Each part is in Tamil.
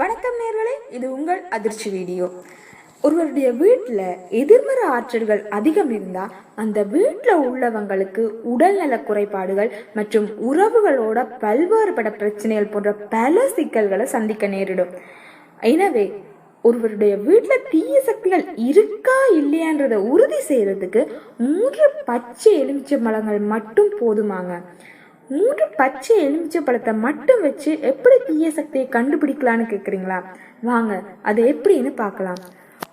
வணக்கமேர்களே இது உங்கள் அதிர்ச்சி வீடியோ. ஒருவருடைய வீட்டில் எதிர்மறை ஆற்றல்கள் அதிகம் இருந்தால் அந்த வீட்டில் உள்ளவங்களுக்கு உடல்நல குறைபாடுகள் மற்றும் உறவுகளோட பல்வேறுபட பிரச்சனைகள் போன்ற பல சிக்கல்களை சந்திக்க நேரிடும். எனவே ஒருவருடைய வீட்டில் தீய சக்திகள் இருக்கா இல்லையான்றதை உறுதி செய்யறதுக்கு மூன்று பச்சை எலுமிச்சை மலங்கள் மட்டும் போதுமாங்க. மூன்று பச்சை எலுமிச்சை பழத்தை மட்டும் வச்சு எப்படி தீய சக்தியை கண்டுபிடிக்கலான்னு கேட்குறீங்களா வாங்க அது எப்படின்னு பார்க்கலாம்.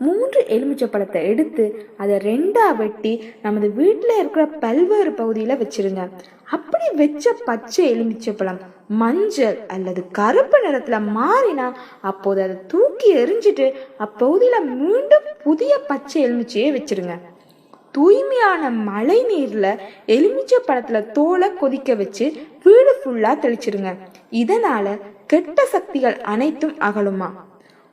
மூன்று எலுமிச்சை பழத்தை எடுத்து அதை ரெண்டா வெட்டி நமது வீட்டில் இருக்கிற பல்வேறு பகுதியில் வச்சுருங்க. அப்படி வச்ச பச்சை எலுமிச்சை பழம் மஞ்சள் அல்லது கருப்பு நிறத்தில் மாறினா அப்போது அதை தூக்கி எரிஞ்சிட்டு அப்பகுதியில் மீண்டும் புதிய பச்சை எலுமிச்சையை வச்சிருங்க. தூய்மையான மழை நீர்ல எலுமிச்சை பழத்துல தோலை கொதிக்க வச்சு வீடு ஃபுல்லா தெளிச்சிருங்க. இதனால கெட்ட சக்திகள் அனைத்தும் அகலுமா?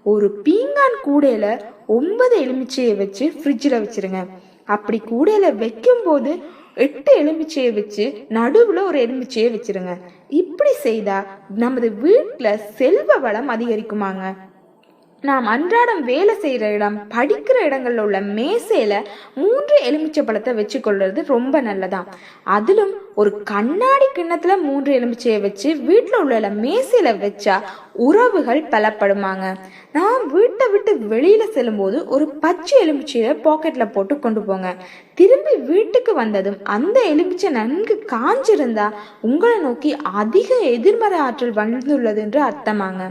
ஒரு பீங்கான் கூடையில ஒன்பது எலுமிச்சையை வச்சு ஃப்ரிட்ஜில் வச்சிருங்க. அப்படி கூடையில வைக்கும் போது எட்டு எலுமிச்சையை வச்சு நடுவில் ஒரு எலுமிச்சையை வச்சிருங்க. இப்படி செய்தா நமது வீட்டில் செல்வ வளம் அதிகரிக்குமாங்க. நாம் அன்றாடம் வேலை செய்கிற இடம் படிக்கிற இடங்களில் உள்ள மேசையில் மூன்று எலுமிச்சை பழத்தை வச்சு கொள்வது ரொம்ப நல்லதாம். அதிலும் ஒரு கண்ணாடி கிண்ணத்தில் மூன்று எலுமிச்சையை வச்சு வீட்டில் உள்ள மேசையில் வச்சா உறவுகள் பலப்படுமாங்க. நாம் வீட்டை விட்டு வெளியில் செல்லும்போது ஒரு பச்சை எலுமிச்சையை பாக்கெட்டில் போட்டு கொண்டு போங்க. திரும்பி வீட்டுக்கு வந்ததும் அந்த எலுமிச்சை நன்கு காஞ்சிருந்தா உங்களை நோக்கி அதிக எதிர்மறை ஆற்றல் வந்துள்ளது என்று அர்த்தமாங்க.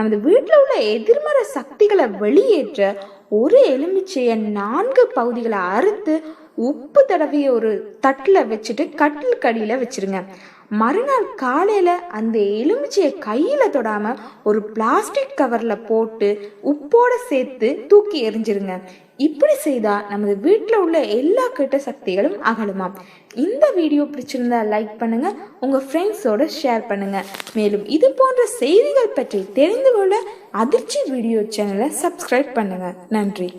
நமது வீட்டில் உள்ள எதிர்மறை சக்திகளை வெளியேற்ற ஒரு எலுமிச்சையை நான்கு பகுதிகளை அறுத்து உப்பு தடவிய ஒரு தட்டில் வச்சுட்டு கட்டில் கடியில் வச்சிருங்க. மறுநாள் காலையில் அந்த எலுமிச்சையை கையில் தொடாமல் ஒரு பிளாஸ்டிக் கவரில் போட்டு உப்போட சேர்த்து தூக்கி எரிஞ்சிருங்க இப்படி செய்தால் நமது வீட்டில் உள்ள எல்லா கெட்ட சக்திகளும் அகலுமாம். இந்த வீடியோ பிடிச்சிருந்தா லைக் பண்ணுங்க உங்கள் ஃப்ரெண்ட்ஸோட ஷேர் பண்ணுங்க. மேலும் இது போன்ற செய்திகள் பற்றி தெரிந்து கொள்ள அதிர்ச்சி வீடியோ சேனலை சப்ஸ்கிரைப் பண்ணுங்க. நன்றி.